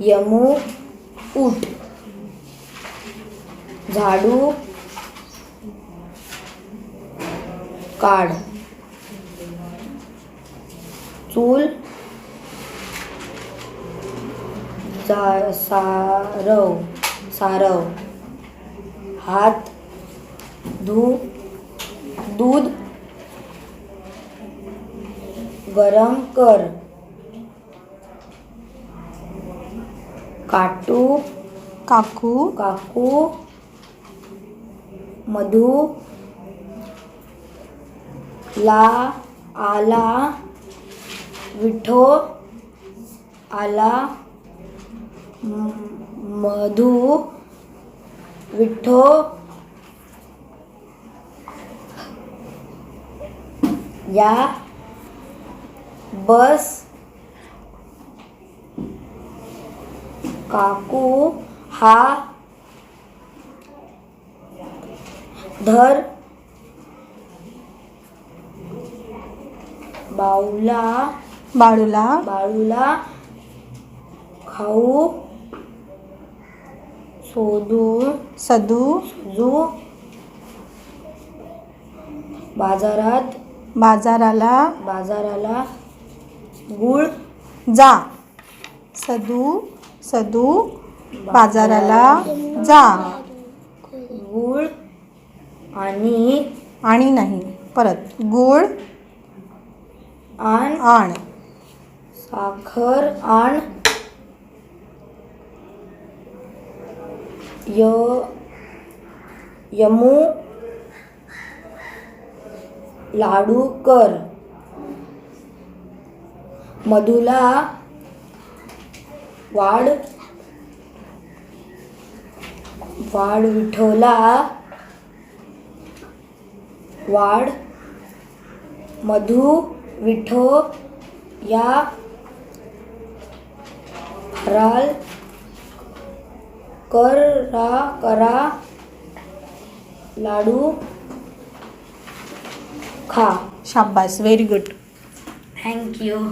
यमू उठ. झाडू काढ. चूल जा सारव सारव. हात धू दूध. गरम कर. काटू काकू. काकू मधू ला आला विठो आला मधू विठो या बस काकू हा धर बाऊला बाळूला बाळूला खाऊ शोधू सदू जू बाजारात बाजाराला बाजाराला गुळ जा सदू सदू बाजाराला जा. गुळ आणि आणि नाही परत. गुळ आण. आण. साखर आण. य यमू. लाडू कर. मधुला वाढ वाढ विठोला वाढ मधु विठो या फराल करा करा लाडू खा. शाब्बास व्हेरी गुड थँक्यू